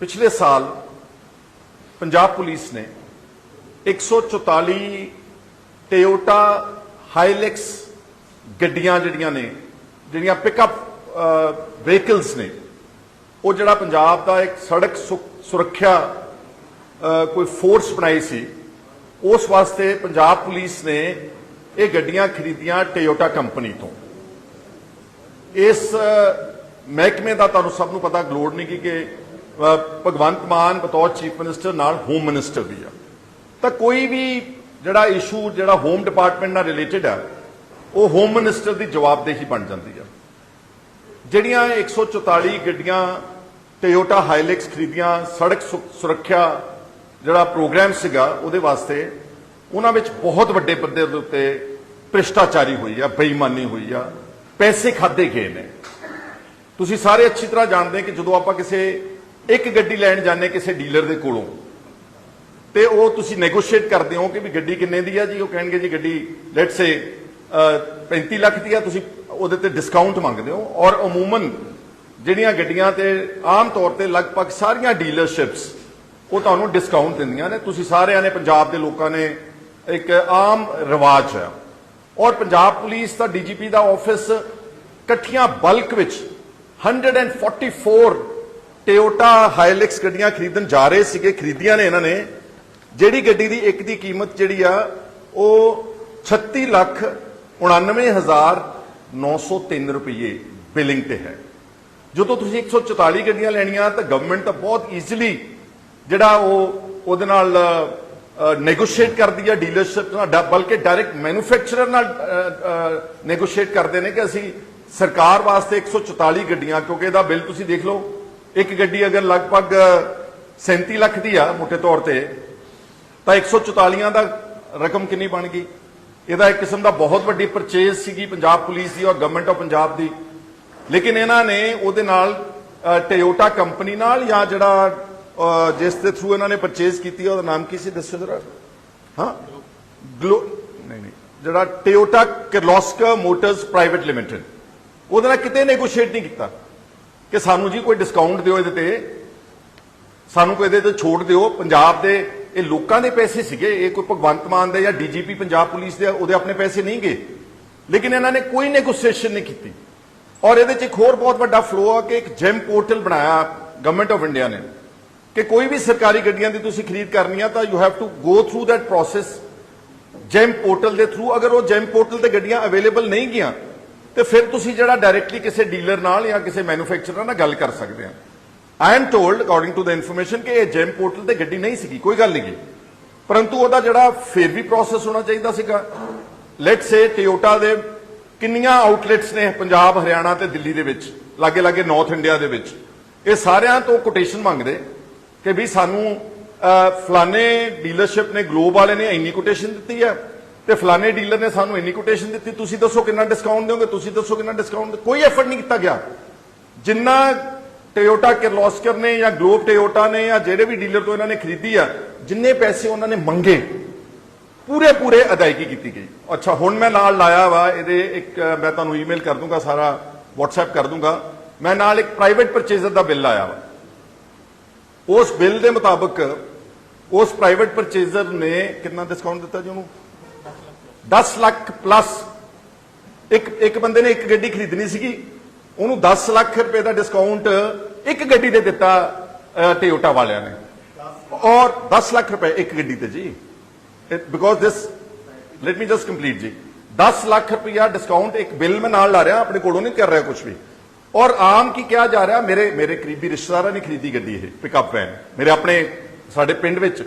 ਪਿਛਲੇ ਸਾਲ ਪੰਜਾਬ ਪੁਲਿਸ ਨੇ 144 ਟੋਯੋਟਾ ਹਾਈਲੈਕਸ ਗੱਡੀਆਂ ਜਿਹੜੀਆਂ ਨੇ, ਜਿਹੜੀਆਂ ਪਿਕਅਪ ਵਹੀਕਲਸ ਨੇ, ਉਹ ਜਿਹੜਾ ਪੰਜਾਬ ਦਾ ਇੱਕ ਸੜਕ ਸੁ- ਸੁਰੱਖਿਆ ਕੋਈ ਫੋਰਸ ਬਣਾਈ ਸੀ, ਉਸ ਵਾਸਤੇ ਪੰਜਾਬ ਪੁਲਿਸ ਨੇ ਇਹ ਗੱਡੀਆਂ ਖਰੀਦੀਆਂ ਟੋਯੋਟਾ ਕੰਪਨੀ ਤੋਂ। ਇਸ ਮਹਿਕਮੇ ਦਾ ਤੁਹਾਨੂੰ ਸਭ ਨੂੰ ਪਤਾ ਗਲੋੜ ਨਹੀਂ ਕਿ ਭਗਵੰਤ ਮਾਨ ਬਤੌਰ ਚੀਫ ਮਿਨਿਸਟਰ, ਨਾਲ ਹੋਮ ਮਿਨਿਸਟਰ ਵੀ ਆ। ਤਾਂ ਕੋਈ ਵੀ ਜਿਹੜਾ ਇਸ਼ੂ ਜਿਹੜਾ ਹੋਮ ਡਿਪਾਰਟਮੈਂਟ ਨਾਲ ਰਿਲੇਟਡ ਆ, ਉਹ ਹੋਮ ਮਿਨਿਸਟਰ ਦੀ ਜਵਾਬਦੇਹੀ ਬਣ ਜਾਂਦੀ ਆ। ਜਿਹੜੀਆਂ 144 ਗੱਡੀਆਂ ਟੋਯੋਟਾ ਹਾਈਲੈਕਸ ਖਰੀਦੀਆਂ, ਸੜਕ ਸੁਰੱਖਿਆ ਜਿਹੜਾ ਪ੍ਰੋਗਰਾਮ ਸੀਗਾ ਉਹਦੇ ਵਾਸਤੇ ਉਹਨਾਂ ਵਿੱਚ ਬਹੁਤ ਵੱਡੇ ਪੱਧਰ ਦੇ ਉੱਤੇ ਭ੍ਰਿਸ਼ਟਾਚਾਰੀ ਹੋਈ ਆ, ਬੇਈਮਾਨੀ ਹੋਈ ਆ, ਪੈਸੇ ਖਾਦੇ ਗਏ ਨੇ। ਤੁਸੀਂ ਸਾਰੇ ਅੱਛੀ ਤਰ੍ਹਾਂ ਜਾਣਦੇ ਕਿ ਜਦੋਂ ਆਪਾਂ ਕਿਸੇ ਇੱਕ ਗੱਡੀ ਲੈਣ ਜਾਂਦੇ ਕਿਸੇ ਡੀਲਰ ਦੇ ਕੋਲੋਂ, ਤੇ ਉਹ ਤੁਸੀਂ ਨੈਗੋਸ਼ੀਏਟ ਕਰਦੇ ਹੋ ਕਿ ਵੀ ਗੱਡੀ ਕਿੰਨੇ ਦੀ ਆ ਜੀ? ਉਹ ਕਹਿਣਗੇ ਜੀ ਗੱਡੀ ਲੈਟਸ ਸੇ 35 ਲੱਖ ਦੀ ਆ, ਤੁਸੀਂ ਉਹਦੇ ਤੇ ਡਿਸਕਾਊਂਟ ਮੰਗਦੇ ਹੋ। ਔਰ ਅਮੂਮਨ ਜਿਹੜੀਆਂ ਗੱਡੀਆਂ ਤੇ ਆਮ ਤੌਰ ਤੇ ਲਗਭਗ ਸਾਰੀਆਂ ਡੀਲਰਸ਼ਿਪਸ ਉਹ ਤੁਹਾਨੂੰ ਡਿਸਕਾਊਂਟ ਦਿੰਦੀਆਂ ਨੇ। ਤੁਸੀਂ ਸਾਰਿਆਂ ਨੇ ਪੰਜਾਬ ਦੇ ਲੋਕਾਂ ਨੇ ਇੱਕ ਆਮ ਰਿਵਾਜ ਹੈ। ਔਰ ਪੰਜਾਬ ਪੁਲਿਸ ਦਾ ਡੀਜੀਪੀ ਦਾ ਆਫਿਸ ਇਕੱਠੀਆਂ ਬਲਕ ਵਿੱਚ 144 ਟੋਯੋਟਾ ਹਾਈਲੈਕਸ ਗੱਡੀਆਂ ਖਰੀਦਣ ਜਾ ਰਹੇ ਸੀਗੇ, ਖਰੀਦੀਆਂ ਨੇ ਇਹਨਾਂ ਨੇ। ਜਿਹੜੀ ਗੱਡੀ ਦੀ ਇੱਕ ਦੀ ਕੀਮਤ ਜਿਹੜੀ ਆ, ਉਹ 36 ਲੱਖ 99903 ਰੁਪਏ ਬਿਲਿੰਗ ਤੇ ਹੈ। ਜਦੋਂ ਤੁਸੀਂ 144 ਗੱਡੀਆਂ ਲੈਣੀਆਂ, ਤਾਂ ਗਵਰਨਮੈਂਟ ਤਾਂ ਬਹੁਤ ਈਜ਼ੀਲੀ ਜਿਹੜਾ ਉਹ, ਉਹਦੇ ਨਾਲ ਨੈਗੋਸ਼ੀਏਟ ਕਰਦੀ ਹੈ ਡੀਲਰਸ਼ਿਪ ਨਾਲ ਬਲਕਿ ਡਾਇਰੈਕਟ ਮੈਨੂਫੈਕਚਰਰ ਨਾਲ ਨੈਗੋਸ਼ੀਏਟ ਕਰਦੇ ਨੇ ਕਿ ਅਸੀਂ ਸਰਕਾਰ ਵਾਸਤੇ 144 ਗੱਡੀਆਂ, ਕਿਉਂਕਿ ਇਹਦਾ ਬਿੱਲ ਤੁਸੀਂ ਦੇਖ ਲਓ ਇੱਕ ਗੱਡੀ ਅਗਰ ਲਗਭਗ 37 ਲੱਖ ਦੀ ਆ ਮੋਟੇ ਤੌਰ ਤੇ, ਤਾਂ 144 ਦਾ ਰਕਮ ਕਿੰਨੀ ਬਣ ਗਈ? ਇਹਦਾ ਇੱਕ ਕਿਸਮ ਦਾ ਬਹੁਤ ਵੱਡੀ ਪਰਚੇਜ਼ ਸੀਗੀ ਪੰਜਾਬ ਪੁਲਿਸ ਦੀ ਔਰ ਗਵਰਨਮੈਂਟ ਆਫ ਪੰਜਾਬ ਦੀ। ਲੇਕਿਨ ਇਹਨਾਂ ਨੇ ਉਹਦੇ ਨਾਲ ਟੋਯੋਟਾ ਕੰਪਨੀ ਨਾਲ ਜਾਂ ਜਿਹੜਾ ਜਿਸ ਦੇ ਥਰੂ ਇਹਨਾਂ ਨੇ ਪਰਚੇਜ਼ ਕੀਤੀ ਉਹਦਾ ਨਾਮ ਕੀ ਸੀ ਦੱਸੋ ਜਰਾ? ਹਾਂ? ਗਲੋ ਨਹੀਂ ਨਹੀਂ, ਜਿਹੜਾ Toyota Kirloskar motors private limited ਉਹਦੇ ਨਾਲ ਕਿਤੇ ਨੈਗੋਸ਼ੀਏਟ ਨਹੀਂ ਕੀਤਾ। ਕਿ ਸਾਨੂੰ ਜੀ ਕੋਈ ਡਿਸਕਾਊਂਟ ਦਿਓ ਇਹਦੇ ਤੇ। ਸਾਨੂੰ ਕੋਈ ਇਹਦੇ ਤੇ ਛੋਟ ਦਿਓ। ਪੰਜਾਬ ਦੇ ਇਹ ਲੋਕਾਂ ਦੇ ਪੈਸੇ ਸੀਗੇ। ਇਹ ਕੋਈ ਭਗਵੰਤ ਮਾਨ ਦੇ ਜਾਂ ਡੀਜੀਪੀ ਪੰਜਾਬ ਪੁਲਿਸ ਦੇ, ਉਹਦੇ ਆਪਣੇ ਪੈਸੇ ਨਹੀਂ ਗਏ। ਲੇਕਿਨ ਇਹਨਾਂ ਨੇ ਕੋਈ ਨੈਗੋਸੀਏਸ਼ਨ ਨਹੀਂ ਕੀਤੀ। ਔਰ ਇਹਦੇ ਚ ਇੱਕ ਹੋਰ ਬਹੁਤ ਵੱਡਾ ਫਲੋ ਆ ਕਿ ਇੱਕ ਜੈਮ ਪੋਰਟਲ ਬਣਾਇਆ ਗਵਰਨਮੈਂਟ ਆਫ ਇੰਡੀਆ ਨੇ। ਕਿ ਕੋਈ ਵੀ ਸਰਕਾਰੀ ਗੱਡੀਆਂ ਦੀ ਤੁਸੀਂ ਖਰੀਦ ਕਰਨੀ ਆ ਤਾਂ you have to go through that process GeM portal ਦੇ ਥਰੂ ਅਗਰ ਉਹ ਜੈਮ ਪੋਰਟਲ ਤੇ ਗੱਡੀਆਂ ਅਵੇਲੇਬਲ ਨਹੀਂ ਗਈਆਂ ਤੇ ਫਿਰ ਤੁਸੀਂ ਜਿਹੜਾ ਡਾਇਰੈਕਟਲੀ ਕਿਸੇ ਡੀਲਰ ਨਾਲ ਜਾਂ ਕਿਸੇ ਮੈਨੂਫੈਕਚਰਰ ਨਾਲ ਗੱਲ ਕਰ ਸਕਦੇ ਆ। I am told according to the information ਕਿ ਇਹ ਜੈਮ ਪੋਰਟਲ ਤੇ ਗੱਡੀ ਨਹੀਂ ਸੀਗੀ ਕੋਈ ਗੱਲ ਨਹੀਂ ਗੀ। ਪਰੰਤੂ ਉਹਦਾ ਜਿਹੜਾ ਫਿਰ ਵੀ ਪ੍ਰੋਸੈਸ ਹੋਣਾ ਚਾਹੀਦਾ ਸੀਗਾ। ਲੈਟਸ ਸੇ ਟੋਯੋਟਾ ਦੇ ਕਿੰਨੀਆਂ ਆਊਟਲੈਟਸ ਨੇ ਪੰਜਾਬ ਹਰਿਆਣਾ ਤੇ ਦਿੱਲੀ ਦੇ ਵਿੱਚ ਲਾਗੇ ਲਾਗੇ ਨਾਰਥ ਇੰਡੀਆ ਦੇ ਵਿੱਚ। ਇਹ ਸਾਰਿਆਂ ਤੋਂ ਕੋਟੇਸ਼ਨ ਮੰਗਦੇ ਕਿ ਵੀ ਸਾਨੂੰ ਅਹ, ਫਲਾਣੇ ਡੀਲਰਸ਼ਿਪ ਨੇ ਗਲੋਬ ਵਾਲੇ ਨੇ ਇੰਨੀ ਕੋਟੇਸ਼ਨ ਦਿੱਤੀ ਹੈ। ਤੇ ਫਲਾਣੇ ਡੀਲਰ ਨੇ ਸਾਨੂੰ ਇੰਨੀ ਕੋਟੇਸ਼ਨ ਦਿੱਤੀ, ਤੁਸੀਂ ਦੱਸੋ ਕਿੰਨਾ ਡਿਸਕਾਊਂਟ ਦਿਓਗੇ, ਤੁਸੀਂ ਦੱਸੋ ਕਿੰਨਾ ਡਿਸਕਾਊਂਟ ਕੋਈ ਐਫਰਟ ਨਹੀਂ ਕੀਤਾ ਗਿਆ। ਜਿੰਨਾ ਟੋਯੋਟਾ ਕਿਰਲੋਸਕਰ ਨੇ ਜਾਂ ਗਲੋਬ ਟੋਯੋਟਾ ਨੇ ਜਾਂ ਜਿਹੜੇ ਵੀ ਡੀਲਰ ਤੋਂ ਇਹਨਾਂ ਨੇ ਖਰੀਦੀ ਆ, ਜਿੰਨੇ ਪੈਸੇ ਉਹਨਾਂ ਨੇ ਮੰਗੇ ਪੂਰੇ ਪੂਰੇ ਅਦਾਇਗੀ ਕੀਤੀ ਗਈ। ਅੱਛਾ, ਹੁਣ ਮੈਂ ਨਾਲ ਲਾਇਆ ਵਾ, ਇਹਦੇ ਇੱਕ, ਮੈਂ ਤੁਹਾਨੂੰ ਈਮੇਲ ਕਰ ਦੂੰਗਾ, ਸਾਰਾ WhatsApp ਕਰ ਦੂੰਗਾ। ਮੈਂ ਨਾਲ ਇੱਕ ਪ੍ਰਾਈਵੇਟ ਪਰਚੇਜ਼ਰ ਦਾ ਬਿੱਲ ਲਾਇਆ ਵਾ। ਉਸ ਬਿੱਲ ਦੇ ਮੁਤਾਬਕ, ਉਸ ਪ੍ਰਾਈਵੇਟ ਪਰਚੇਜ਼ਰ ਨੇ ਕਿੰਨਾ ਡਿਸਕਾਊਂਟ ਦਿੱਤਾ ਜੀ ਉਹਨੂੰ? 10 ਲੱਖ ਪਲੱਸ ਇੱਕ ਇੱਕ ਬੰਦੇ ਨੇ ਇੱਕ ਗੱਡੀ ਖਰੀਦਣੀ ਸੀਗੀ, ਉਹਨੂੰ 10 ਲੱਖ ਰੁਪਏ ਦਾ ਡਿਸਕਾਊਂਟ ਇੱਕ ਗੱਡੀ ਤੇ ਦਿੱਤਾ ਟਿਓਟਾ ਵਾਲਿਆਂ ਨੇ। ਔਰ 10 ਲੱਖ ਰੁਪਏ ਇੱਕ ਗੱਡੀ ਤੇ ਜੀ। Because this let me just complete ਜੀ। 10 ਲੱਖ ਰੁਪਇਆ ਡਿਸਕਾਊਂਟ ਇੱਕ ਬਿੱਲ ਮੈਂ ਨਾਲ ਲਾ ਰਿਹਾ, ਆਪਣੇ ਕੋਲੋਂ ਨਹੀਂ ਕਰ ਰਿਹਾ ਕੁਝ ਵੀ। ਔਰ ਆਮ ਕੀ ਕਿਹਾ ਜਾ ਰਿਹਾ, ਮੇਰੇ ਮੇਰੇ ਕਰੀਬੀ ਰਿਸ਼ਤੇਦਾਰਾਂ ਨੇ ਖਰੀਦੀ ਗੱਡੀ ਇਹ ਪਿਕਅਪ ਵੈਨ ਮੇਰੇ ਆਪਣੇ, ਸਾਡੇ ਪਿੰਡ ਵਿੱਚ,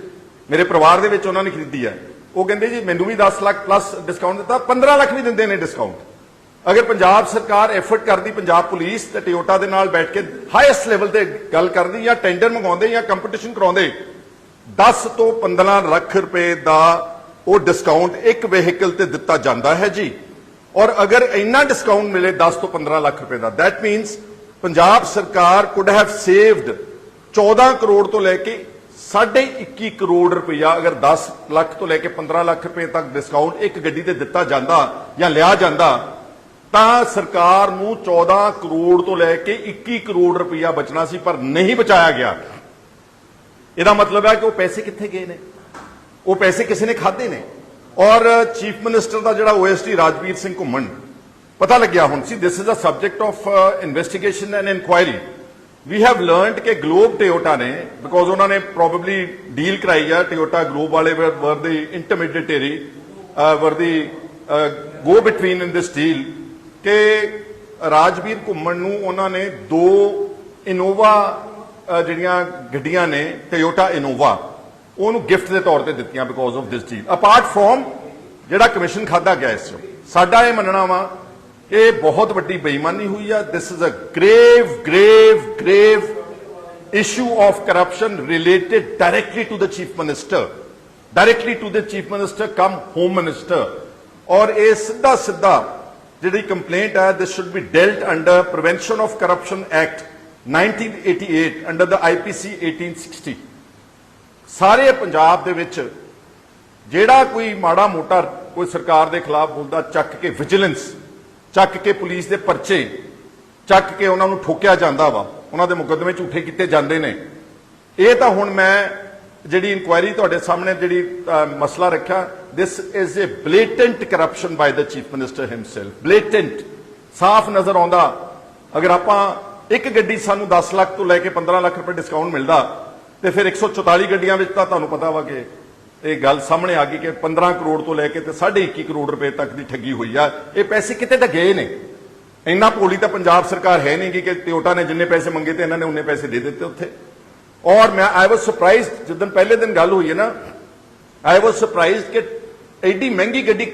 ਮੇਰੇ ਪਰਿਵਾਰ ਦੇ ਵਿੱਚ ਉਹਨਾਂ ਨੇ ਖਰੀਦੀ ਹੈ। ਉਹ ਕਹਿੰਦੇ ਜੀ, ਮੈਨੂੰ ਵੀ 10 ਲੱਖ ਪਲੱਸ ਡਿਸਕਾਊਂਟ ਦਿੱਤਾ 15 ਲੱਖ ਵੀ ਦਿੰਦੇ ਨੇ ਡਿਸਕਾਊਂਟ ਅਗਰ ਪੰਜਾਬ ਸਰਕਾਰ ਐਫਰਟ ਕਰਦੀ, ਪੰਜਾਬ ਪੁਲਿਸ ਤੇ ਟਿਓਟਾ ਦੇ ਨਾਲ ਬੈਠ ਕੇ ਹਾਈਐਸਟ ਲੈਵਲ ਤੇ ਗੱਲ ਕਰਦੀ ਜਾਂ ਟੈਂਡਰ ਮੰਗਾਉਂਦੇ ਜਾਂ ਕੰਪੀਟੀਸ਼ਨ ਕਰਾਉਂਦੇ 10 ਤੋਂ 15 ਲੱਖ ਰੁਪਏ ਦਾ ਉਹ ਡਿਸਕਾਊਂਟ ਇੱਕ ਵਹੀਕਲ ਤੇ ਦਿੱਤਾ ਜਾਂਦਾ ਹੈ ਜੀ। ਔਰ ਅਗਰ ਇੰਨਾ ਡਿਸਕਾਊਂਟ ਮਿਲੇ 10 ਤੋਂ 15 ਲੱਖ ਰੁਪਏ ਦਾ, that ਮੀਨਸ ਪੰਜਾਬ ਸਰਕਾਰ ਕੁਡ ਹੈਵ ਸੇਵਡ 14 ਕਰੋੜ ਤੋਂ ਲੈ ਕੇ 21 ਕਰੋੜ ਰੁਪਇਆ ਅਗਰ 10 ਲੱਖ ਤੋਂ ਲੈ ਕੇ 15 ਲੱਖ ਰੁਪਏ ਤੱਕ ਡਿਸਕਾਊਂਟ ਇੱਕ ਗੱਡੀ ਤੇ ਦਿੱਤਾ ਜਾਂਦਾ ਜਾਂ ਲਿਆ ਜਾਂਦਾ, ਤਾਂ ਸਰਕਾਰ ਨੂੰ 14 ਕਰੋੜ ਤੋਂ ਲੈ ਕੇ 21 ਕਰੋੜ ਰੁਪਇਆ ਬਚਣਾ ਸੀ, ਪਰ ਨਹੀਂ ਬਚਾਇਆ ਗਿਆ। ਇਹਦਾ ਮਤਲਬ ਹੈ ਕਿ ਉਹ ਪੈਸੇ ਕਿੱਥੇ ਗਏ ਨੇ? ਉਹ ਪੈਸੇ ਕਿਸੇ ਨੇ ਖਾਦੇ ਨੇ? ਔਰ ਚੀਫ ਮਿਨਿਸਟਰ ਦਾ ਜਿਹੜਾ ਓਐਸਟੀ ਰਾਜਵੀਰ ਸਿੰਘ ਘੁੰਮਣ, ਪਤਾ ਲੱਗਿਆ ਹੁਣ ਸੀ this is a subject of investigation and inquiry we have learned ਕਿ ਗਲੋਬ ਟਿਓਟਾ ਨੇ ਬਿਕੋਜ਼ ਉਹਨਾਂ ਨੇ ਪ੍ਰੋਬਬਲੀ ਡੀਲ ਕਰਾਈ ਆ ਟਿਓਟਾ ਗਲੋਬ ਵਾਲੇ ਵਰ ਦੀ ਇੰਟਰਮੀਡੀਏਟਰੀ ਵਰ ਦੀ ਗੋ ਬਿਟਵੀਨ ਇਨ ਦਿਸ ਡੀਲ ਕਿ ਰਾਜਵੀਰ ਘੁੰਮਣ ਨੂੰ ਉਹਨਾਂ ਨੇ ਦੋ ਇਨੋਵਾ ਜਿਹੜੀਆਂ ਗੱਡੀਆਂ ਨੇ ਟੋਯੋਟਾ ਇਨੋਵਾ ਉਹਨੂੰ ਗਿਫਟ ਦੇ ਤੌਰ ਤੇ ਦਿੱਤੀਆਂ because of this deal apart from ਜਿਹੜਾ ਕਮਿਸ਼ਨ ਖਾਦਾ ਗਿਆ ਇਸ 'ਚੋਂ ਸਾਡਾ ਇਹ ਮੰਨਣਾ ਵਾ ਇਹ ਬਹੁਤ ਵੱਡੀ ਬੇਈਮਾਨੀ ਹੋਈ ਆ this is a grave grave grave issue of corruption related directly to the chief minister directly to the chief minister come home minister ਔਰ ਇਹ ਸਿੱਧਾ ਸਿੱਧਾ ਜਿਹੜੀ ਕੰਪਲੇਂਟ ਹੈ this should be dealt under prevention of corruption act 1988 under the IPC 1860 ਸਾਰੇ ਪੰਜਾਬ ਦੇ ਵਿੱਚ ਜਿਹੜਾ ਕੋਈ ਮਾੜਾ ਮੋਟਾ ਕੋਈ ਸਰਕਾਰ ਦੇ ਖਿਲਾਫ ਬੋਲਦਾ ਚੱਕ ਕੇ ਵਿਜੀਲੈਂਸ ਚੱਕ ਕੇ ਪੁਲਿਸ ਦੇ ਪਰਚੇ, ਚੱਕ ਕੇ ਉਹਨਾਂ ਨੂੰ ਠੋਕਿਆ ਜਾਂਦਾ ਵਾ, ਉਹਨਾਂ ਦੇ ਮੁਕੱਦਮੇ ਝੂਠੇ ਕੀਤੇ ਜਾਂਦੇ ਨੇ। ਇਹ ਤਾਂ ਹੁਣ ਮੈਂ ਜਿਹੜੀ ਇਨਕੁਆਇਰੀ ਤੁਹਾਡੇ ਸਾਹਮਣੇ ਜਿਹੜੀ ਮਸਲਾ ਰੱਖਿਆ this is a blatant corruption by the chief minister himself blatant ਸਾਫ਼ ਨਜ਼ਰ ਆਉਂਦਾ, ਅਗਰ ਆਪਾਂ ਇੱਕ ਗੱਡੀ ਸਾਨੂੰ 10 ਲੱਖ ਤੋਂ ਲੈ ਕੇ 15 ਲੱਖ ਰੁਪਏ ਡਿਸਕਾਊਂਟ ਮਿਲਦਾ, ਤੇ ਫਿਰ 144 ਗੱਡੀਆਂ ਵਿੱਚ ਤਾਂ ਤੁਹਾਨੂੰ ਪਤਾ ਵਾ ਕਿ ਇਹ ਗੱਲ ਸਾਹਮਣੇ ਆ ਗਈ ਕਿ 15 ਕਰੋੜ ਤੋਂ ਲੈ ਕੇ ਤੇ 21.5 ਕਰੋੜ ਰੁਪਏ ਤੱਕ ਦੀ ਠੱਗੀ ਹੋਈ ਆ। ਇਹ ਪੈਸੇ ਕਿਤੇ ਤਾਂ ਗਏ ਨੇ। ਇੰਨਾ ਭੋਲੀ ਤਾਂ ਪੰਜਾਬ ਸਰਕਾਰ ਹੈ ਨਹੀਂ ਗੀ ਕਿ ਟਿਓਟਾ ਨੇ ਜਿੰਨੇ ਪੈਸੇ ਮੰਗੇ ਤੇ ਇਹਨਾਂ ਨੇ ਉਹਨੇ ਪੈਸੇ ਦੇ ਦਿੱਤੇ ਉੱਥੇ। ਔਰ ਮੈਂ ਆਈ ਵਾਸ ਸਰਪ੍ਰਾਈਜ਼ਡ ਜਦੋਂ ਪਹਿਲੇ ਦਿਨ ਗੱਲ ਹੋਈ ਹੈ ਨਾ ਆਈ ਵਾਸ ਸਰਪ੍ਰਾਈਜ਼ਡ ਕਿ ਐਡੀ ਮਹਿੰਗੀ ਗੱਡੀ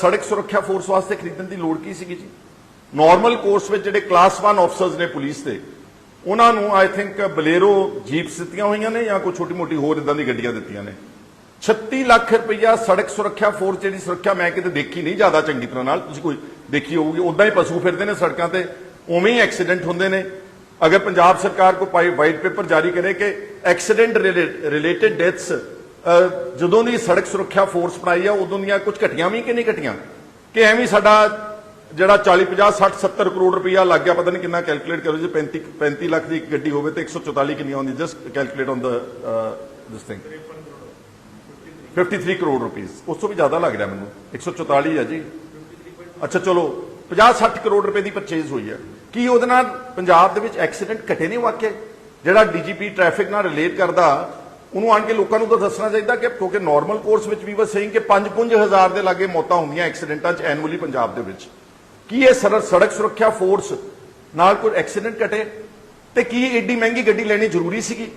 ਸੜਕ ਸੁਰੱਖਿਆ ਫੋਰਸ ਵਾਸਤੇ ਖਰੀਦਣ ਦੀ ਲੋੜ ਕੀ ਸੀਗੀ ਜੀ? ਨਾਰਮਲ ਕੋਰਸ ਵਿੱਚ ਜਿਹੜੇ ਕਲਾਸ 1 ਆਫਸਰਸ ਨੇ ਪੁਲਿਸ ਦੇ, ਉਹਨਾਂ ਨੂੰ ਆਈ ਥਿੰਕ ਬਲੇਰੋ ਜੀਪਸ ਦਿੱਤੀਆਂ ਹੋਈਆਂ ਨੇ ਜਾਂ ਕੋਈ ਛੋਟੀ ਮੋਟੀ ਹੋਰ ਇਦਾਂ ਦੀ ਗੱਡੀਆਂ ਦਿੱਤੀਆਂ ਨੇ। 36 ਲੱਖ ਰੁਪਈਆ ਸੜਕ ਸੁਰੱਖਿਆ ਫੋਰਸ ਜਿਹੜੀ ਸੁਰੱਖਿਆ ਮੈਂ ਕਿਤੇ ਦੇਖੀ ਨਹੀਂ ਜ਼ਿਆਦਾ ਚੰਗੀ ਤਰ੍ਹਾਂ ਨਾਲ। ਤੁਸੀਂ ਕੋਈ ਦੇਖੀ ਹੋਊਗੀ ਉਦਾਂ ਹੀ ਪਸ਼ੂ ਫਿਰਦੇ ਨੇ ਸੜਕਾਂ ਤੇ, ਉਵੇਂ ਹੀ ਐਕਸੀਡੈਂਟ ਹੁੰਦੇ ਨੇ। ਅਗਰ ਪੰਜਾਬ ਸਰਕਾਰ ਕੋਈ ਵਾਈਟ ਪੇਪਰ ਜਾਰੀ ਕਰੇ ਕਿ ਐਕਸੀਡੈਂਟ ਰਿਲੇਟਡ ਡੈਥਸ ਜਦੋਂ ਦੀ ਸੜਕ ਸੁਰੱਖਿਆ ਫੋਰਸ ਬਣਾਈ ਆ, ਉਦੋਂ ਦੀਆਂ ਕੁਝ ਘਟੀਆਂ ਵੀ ਕਿ ਨਹੀਂ ਘਟੀਆਂ? ਕਿ ਐਵੇਂ ਸਾਡਾ ਜਿਹੜਾ 40 50 60 70 ਕਰੋੜ ਰੁਪਇਆ ਲੱਗ ਗਿਆ, ਪਤਾ ਨਹੀਂ ਕਿੰਨਾ ਕੈਲਕੂਲੇਟ ਕਰੋ ਜੇ 35 35 ਲੱਖ ਦੀ ਗੱਡੀ ਹੋਵੇ ਤੇ 144 ਕਿੰਨੀ ਆਉਂਦੀ just calculate on the this thing 53 crore ਰੁਪਏ। ਉਸ ਤੋਂ ਵੀ ਜ਼ਿਆਦਾ ਲੱਗ ਰਿਹਾ ਮੈਨੂੰ। 144 ਹੈ ਜੀ। ਅੱਛਾ, ਚਲੋ 50 60 ਕਰੋੜ ਰੁਪਏ ਦੀ ਪਰਚੇਜ਼ ਹੋਈ ਹੈ। ਕੀ ਉਹਦੇ ਨਾਲ ਪੰਜਾਬ ਦੇ ਵਿੱਚ ਐਕਸੀਡੈਂਟ ਘਟੇ ਨਹੀਂ ਵਾਕਿਆ? ਜਿਹੜਾ ਡੀਜੀਪੀ ਟ੍ਰੈਫਿਕ ਨਾਲ ਰਿਲੇਟ ਕਰਦਾ, ਉਹਨੂੰ ਆਣ ਕੇ ਲੋਕਾਂ ਨੂੰ ਤਾਂ ਦੱਸਣਾ ਚਾਹੀਦਾ ਕਿ ਕਿਉਂਕਿ ਨਾਰਮਲ ਕੋਰਸ ਵਿੱਚ ਵੀ ਬਸ ਸਹੀ ਕਿ 5-5000 ਦੇ ਲਾਗੇ ਮੌਤਾਂ ਹੁੰਦੀਆਂ ਐਕਸੀਡੈਂਟਾਂ 'ਚ ਐਨੂਅਲੀ ਪੰਜਾਬ ਦੇ ਵਿੱਚ। ਕੀ ਇਹ ਸਰ- ਸੜਕ ਸੁਰੱਖਿਆ ਫੋਰਸ ਨਾਲ ਕੋਈ ਐਕਸੀਡੈਂਟ ਘਟੇ? ਤੇ ਕੀ ਏਡੀ ਮਹਿੰਗੀ ਗੱਡੀ ਲੈਣੀ ਜ਼ਰੂਰੀ ਸੀਗੀ?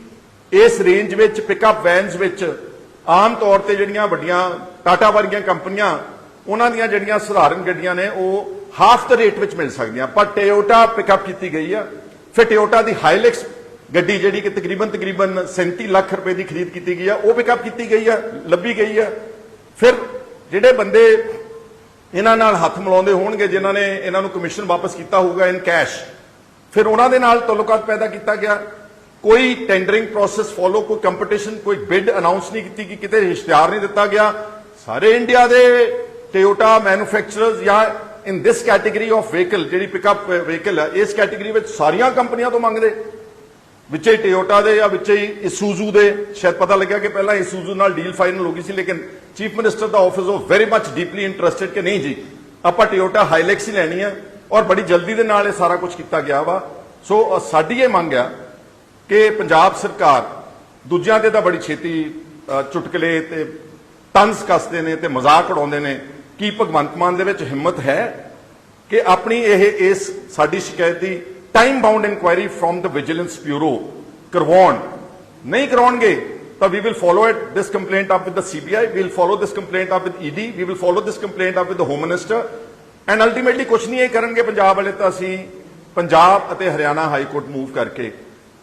ਇਸ ਰੇਂਜ ਵਿੱਚ ਪਿਕਅਪ ਵੈਨਸ ਵਿੱਚ ਆਮ ਤੌਰ ਤੇ ਜਿਹੜੀਆਂ ਵੱਡੀਆਂ ਟਾਟਾ ਵਰਗੀਆਂ ਕੰਪਨੀਆਂ, ਉਹਨਾਂ ਦੀਆਂ ਜਿਹੜੀਆਂ ਸਧਾਰਨ ਗੱਡੀਆਂ ਨੇ, ਉਹ ਹਾਫ ਦ ਰੇਟ ਵਿੱਚ ਮਿਲ ਸਕਦੀਆਂ। ਪਰ ਟੋਯੋਟਾ ਪਿਕਅਪ ਕੀਤੀ ਗਈ ਆ। ਫਿਰ ਟੋਯੋਟਾ ਦੀ ਹਾਈਲੈਕਸ ਗੱਡੀ ਜਿਹੜੀ ਕਿ ਤਕਰੀਬਨ ਤਕਰੀਬਨ 37 ਲੱਖ ਰੁਪਏ ਦੀ ਖਰੀਦ ਕੀਤੀ ਗਈ ਆ, ਉਹ ਪਿਕਅਪ ਕੀਤੀ ਗਈ ਆ, ਲੱਭੀ ਗਈ ਆ। ਫਿਰ ਜਿਹੜੇ ਬੰਦੇ ਇਹਨਾਂ ਨਾਲ ਹੱਥ ਮਿਲਾਉਂਦੇ ਹੋਣਗੇ, ਜਿਨ੍ਹਾਂ ਨੇ ਇਹਨਾਂ ਨੂੰ ਕਮਿਸ਼ਨ ਵਾਪਸ ਕੀਤਾ ਹੋਊਗਾ ਇਨ ਕੈਸ਼ ਫਿਰ ਉਹਨਾਂ ਦੇ ਨਾਲ ਤਾਲੁਕਾਤ ਪੈਦਾ ਕੀਤਾ ਗਿਆ। ਕੋਈ ਟੈਂਡਰਿੰਗ ਪ੍ਰੋਸੈਸ ਫੋਲੋ ਕੋਈ ਕੰਪੀਟੀਸ਼ਨ ਕੋਈ ਬਿਡ ਅਨਾਉਂਸ ਨਹੀਂ ਕੀਤੀ ਕਿ ਕਿਤੇ ਇਸ਼ਤਿਹਾਰ ਨਹੀਂ ਦਿੱਤਾ ਗਿਆ। ਸਾਰੇ ਇੰਡੀਆ ਦੇ ਟੋਯੋਟਾ ਮੈਨੂਫੈਕਚਰਰਸ ਜਾਂ in this category of vehicle ਜਿਹੜੀ ਪਿਕਅਪ ਵਹੀਕਲ eh, ਹੈ, ਇਸ ਕੈਟਾਗਰੀ ਵਿੱਚ ਸਾਰੀਆਂ ਕੰਪਨੀਆਂ ਤੋਂ ਮੰਗਦੇ। ਵਿੱਚ ਹੀ ਟੋਯੋਟਾ ਦੇ ਜਾਂ ਵਿੱਚ ਹੀ ਇਸੂਜ਼ੂ ਦੇ। ਸ਼ਾਇਦ ਪਤਾ ਲੱਗਿਆ ਕਿ ਪਹਿਲਾਂ ਇਸੂਜ਼ੂ ਨਾਲ ਡੀਲ ਫਾਈਨਲ ਹੋ ਗਈ ਸੀ, ਲੇਕਿਨ ਚੀਫ ਮਿਨਿਸਟਰ ਦਾ ਆਫਿਸ ਉਹ ਵੈਰੀ ਮੱਚ ਡੀਪਲੀ ਇੰਟਰਸਟਿਡ ਕਿ ਨਹੀਂ ਜੀ, ਆਪਾਂ ਟੋਯੋਟਾ ਹਾਈਲੈਕਸ ਹੀ ਲੈਣੀ ਹੈ ਔਰ ਬੜੀ ਜਲਦੀ ਦੇ ਨਾਲ ਇਹ ਸਾਰਾ ਕੁਝ ਕੀਤਾ ਗਿਆ ਵਾ। ਸੋ ਸਾਡੀ ਇਹ ਮੰਗ ਆ ਕਿ ਪੰਜਾਬ ਸਰਕਾਰ ਦੂਜਿਆਂ ਤੇ ਤਾਂ ਬੜੀ ਛੇਤੀ ਚੁਟਕਲੇ ਤੇ ਤੰਜ਼ ਕੱਸਦੇ ਨੇ ਤੇ ਮਜ਼ਾਕ ਉਡਾਉਂਦੇ ਨੇ। ਕੀ ਭਗਵੰਤ ਮਾਨ ਦੇ ਵਿੱਚ ਹਿੰਮਤ ਹੈ ਕਿ ਆਪਣੀ ਇਹ, ਇਸ ਸਾਡੀ ਸ਼ਿਕਾਇਤ ਦੀ time bound inquiry from the vigilance bureau ਕਰਵਾਉਣ? ਨਹੀਂ ਕਰਾਉਣਗੇ, ਤਾਂ we will follow it this complaint up with the CBI we will follow this complaint up with ED we will follow this complaint up with the home minister and ultimately ਕੁਝ ਨਹੀਂ ਇਹ ਕਰਨਗੇ ਪੰਜਾਬ ਵਾਲੇ, ਤਾਂ ਅਸੀਂ ਪੰਜਾਬ ਅਤੇ ਹਰਿਆਣਾ ਹਾਈ ਕੋਰਟ ਮੂਵ ਕਰਕੇ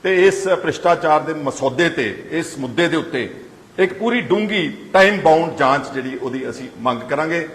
ਤੇ ਇਸ ਭ੍ਰਿਸ਼ਟਾਚਾਰ ਦੇ ਮਸੌਦੇ ਤੇ, ਇਸ ਮੁੱਦੇ ਦੇ ਉੱਤੇ ਇੱਕ ਪੂਰੀ ਡੂੰਗੀ ਟਾਈਮ ਬਾਉਂਡ ਜਾਂਚ ਜਿਹੜੀ ਉਹਦੀ ਅਸੀਂ ਮੰਗ ਕਰਾਂਗੇ।